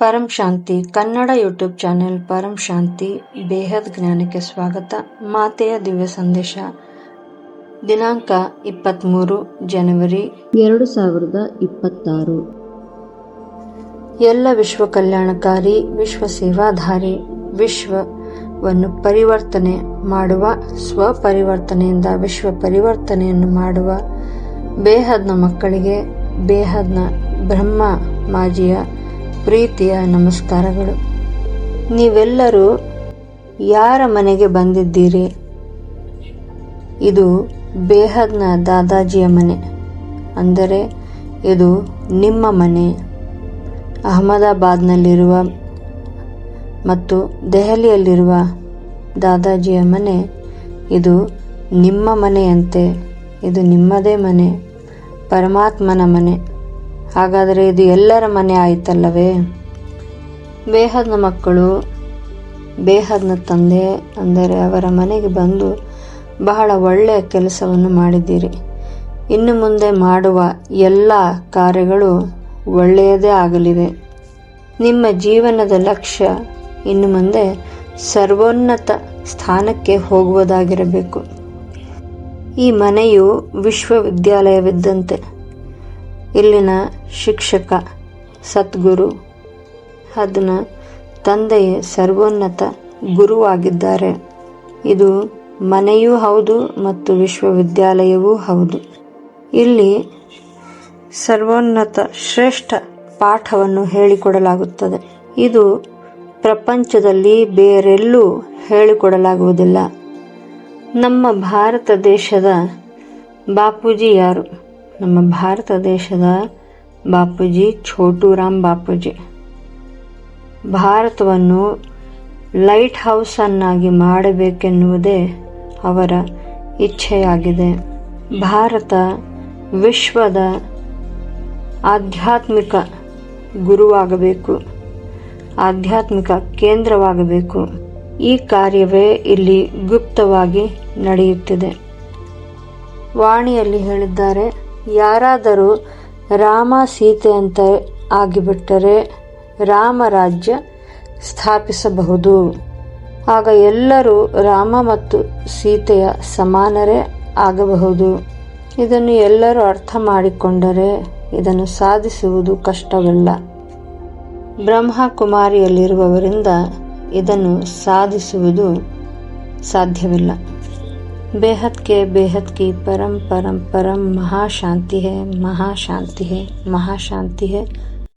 ಪರಂ Shanti Kannada YouTube channel Param Shanti ಬೇಹದ್ ಜ್ಞಾನಕ್ಕೆ ಸ್ವಾಗತ. ಮಾತೆಯ ದಿವ್ಯ ಸಂದೇಶ. ದಿನಾಂಕ ಇಪ್ಪತ್ತ್ಮೂರು ಜನವರಿ ಎರಡು ಸಾವಿರದ ಇಪ್ಪತ್ತಾರು. ಎಲ್ಲ ವಿಶ್ವ ಕಲ್ಯಾಣಕಾರಿ ವಿಶ್ವ ಸೇವಾಧಾರಿ ವಿಶ್ವವನ್ನು ಪರಿವರ್ತನೆ ಮಾಡುವ ಸ್ವಪರಿವರ್ತನೆಯಿಂದ ವಿಶ್ವ ಪರಿವರ್ತನೆಯನ್ನು ಮಾಡುವ ಬೇಹದ್ನ ಮಕ್ಕಳಿಗೆ ಬೇಹದ್ನ ಬ್ರಹ್ಮ ಮಾಜಿಯ ಪ್ರೀತಿಯ ನಮಸ್ಕಾರಗಳು. ನೀವೆಲ್ಲರೂ ಯಾರ ಮನೆಗೆ ಬಂದಿದ್ದೀರಿ? ಇದು ಬೇಹದ್ನ ದಾದಾಜಿಯ ಮನೆ. ಅಂದರೆ ಇದು ನಿಮ್ಮ ಮನೆ. ಅಹಮದಾಬಾದ್ನಲ್ಲಿರುವ ಮತ್ತು ದೆಹಲಿಯಲ್ಲಿರುವ ದಾದಾಜಿಯ ಮನೆ. ಇದು ನಿಮ್ಮ ಮನೆಯಂತೆ. ಇದು ನಿಮ್ಮದೇ ಮನೆ. ಪರಮಾತ್ಮನ ಮನೆ. ಹಾಗಾದರೆ ಇದು ಎಲ್ಲರ ಮನೆ ಆಯಿತಲ್ಲವೇ? ಬೇಹದ್ನ ಮಕ್ಕಳು, ಬೇಹದ್ನ ತಂದೆ ಅಂದರೆ ಅವರ ಮನೆಗೆ ಬಂದು ಬಹಳ ಒಳ್ಳೆಯ ಕೆಲಸವನ್ನು ಮಾಡಿದ್ದೀರಿ. ಇನ್ನು ಮುಂದೆ ಮಾಡುವ ಎಲ್ಲ ಕಾರ್ಯಗಳು ಒಳ್ಳೆಯದೇ ಆಗಲಿವೆ. ನಿಮ್ಮ ಜೀವನದ ಲಕ್ಷ್ಯ ಇನ್ನು ಮುಂದೆ ಸರ್ವೋನ್ನತ ಸ್ಥಾನಕ್ಕೆ ಹೋಗುವುದಾಗಿರಬೇಕು. ಈ ಮನೆಯು ವಿಶ್ವವಿದ್ಯಾಲಯವಿದ್ದಂತೆ. ಇಲ್ಲಿನ ಶಿಕ್ಷಕ ಸದ್ಗುರು ಅದನ್ನ ತಂದೆಯೇ ಸರ್ವೋನ್ನತ ಗುರುವಾಗಿದ್ದಾರೆ. ಇದು ಮನೆಯೂ ಹೌದು ಮತ್ತು ವಿಶ್ವವಿದ್ಯಾಲಯವೂ ಹೌದು. ಇಲ್ಲಿ ಸರ್ವೋನ್ನತ ಶ್ರೇಷ್ಠ ಪಾಠವನ್ನು ಹೇಳಿಕೊಡಲಾಗುತ್ತದೆ. ಇದು ಪ್ರಪಂಚದಲ್ಲಿ ಬೇರೆಲ್ಲೂ ಹೇಳಿಕೊಡಲಾಗುವುದಿಲ್ಲ. ನಮ್ಮ ಭಾರತ ದೇಶದ ಬಾಪೂಜಿ ಯಾರು? ನಮ್ಮ ಭಾರತ ದೇಶದ ಬಾಪೂಜಿ, ಛೋಟುರಾಮ್ ಬಾಪೂಜಿ. ಭಾರತವನ್ನು ಲೈಟ್ ಹೌಸ್ ಅನ್ನಾಗಿ ಮಾಡಬೇಕೆನ್ನುವುದೇ ಅವರ ಇಚ್ಛೆಯಾಗಿದೆ. ಭಾರತ ವಿಶ್ವದ ಆಧ್ಯಾತ್ಮಿಕ ಗುರುವಾಗಬೇಕು, ಆಧ್ಯಾತ್ಮಿಕ ಕೇಂದ್ರವಾಗಬೇಕು. ಈ ಕಾರ್ಯವೇ ಇಲ್ಲಿ ಗುಪ್ತವಾಗಿ ನಡೆಯುತ್ತಿದೆ. ವಾಣಿಯಲ್ಲಿ ಹೇಳಿದ್ದಾರೆ ಯಾರಾದರೂ ರಾಮ ಸೀತೆ ಅಂತ ಆಗಿಬಿಟ್ಟರೆ ರಾಮರಾಜ್ಯ ಸ್ಥಾಪಿಸಬಹುದು. ಆಗ ಎಲ್ಲರೂ ರಾಮ ಮತ್ತು ಸೀತೆಯ ಸಮಾನರೇ ಆಗಬಹುದು. ಇದನ್ನು ಎಲ್ಲರೂ ಅರ್ಥ ಮಾಡಿಕೊಂಡರೆ ಇದನ್ನು ಸಾಧಿಸುವುದು ಬ್ರಹ್ಮ ಬ್ರಹ್ಮಕುಮಾರಿಯಲ್ಲಿರುವವರಿಂದ ಇದನ್ನು ಸಾಧಿಸುವುದು ಸಾಧ್ಯವಿಲ್ಲ. बेहद के बेहद की परम परम परम महाशांति है महाशांति है महाशांति है।